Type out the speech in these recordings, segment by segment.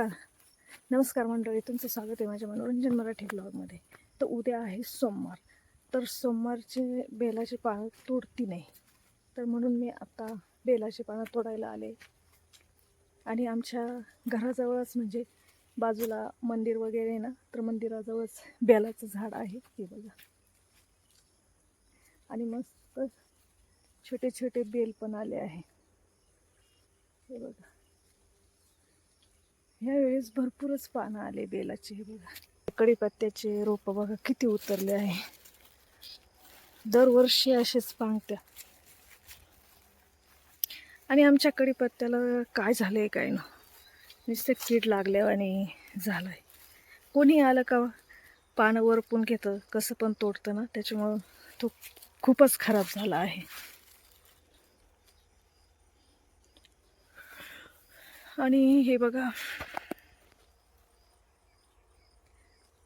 नमस्कार. नमस्कार मंडळी तुमचं स्वागत आहे माझ्या मनोरंजन मराठी ब्लॉगमध्ये तर उद्या आहे सोमवार. तर सोमवारचे बेलाचे पानं तोडती नाही. तर म्हणून मी आत्ता बेलाचे पानं तोडायला आले. आणि आमच्या घराजवळच म्हणजे बाजूला मंदिर वगैरे आहे ना तर मंदिराजवळच बेलाचं झाड आहे हे बघा. आणि मस्त छोटे छोटे बेल पण आले आहे. हे बघा. ह्यावेळेस भरपूरच पानं आले बेलाचे हे बघा. कडीपत्त्याचे रोपं बघा किती उतरले आहे. दरवर्षी असेच पांगत्या. आणि आमच्या कडीपत्त्याला काय झालंय काय ना? नुसतं कीड लागल्या आणि झालंय. कोणी आलं का पानं वरपून घेतं कसं पण तोडतं ना? त्याच्यामुळं तो खूपच खराब झाला आहे. आणि हे बघा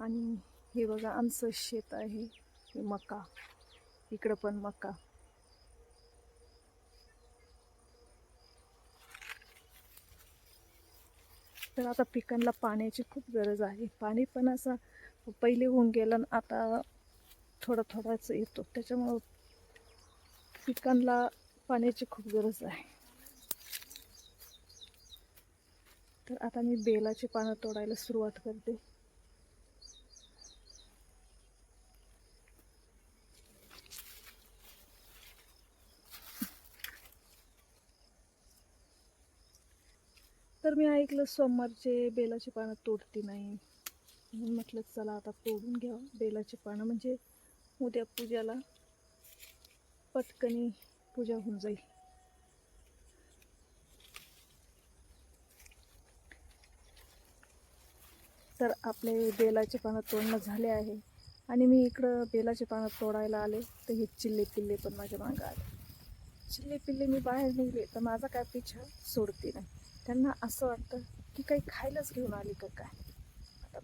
आणि हे बघा आमचं शेत आहे. हे मका. इकडं पण मका. तर आता पिकांना पाण्याची खूप गरज आहे. पाणी पण असं पहिले होऊन गेलं आणि आता थोडा थोडाच येतो. त्याच्यामुळं पिकांना पाण्याची खूप गरज आहे. तर आता मी बेलाची पानं तोडायला सुरुवात करते. तर मी ऐकलं सोमवारचे बेलाची पानं तोडती नाही. म्हणून म्हटलं चला आता तोडून घ्या बेलाची पानं. म्हणजे उद्या पूजाला पटकनी पूजा होऊन जाईल. तर आपले बेलाचे पानं तोडणं झाले आहे. आणि मी इकडं बेलाचे पानं तोडायला आले तर हे चिल्ले पिल्ले पण माझ्या मागं आले. चिल्ले पिल्ले मी बाहेर निघले तर माझा काय पिछा सोडते नाही. त्यांना असं वाटतं की काही खायलाच घेऊन आली का काय?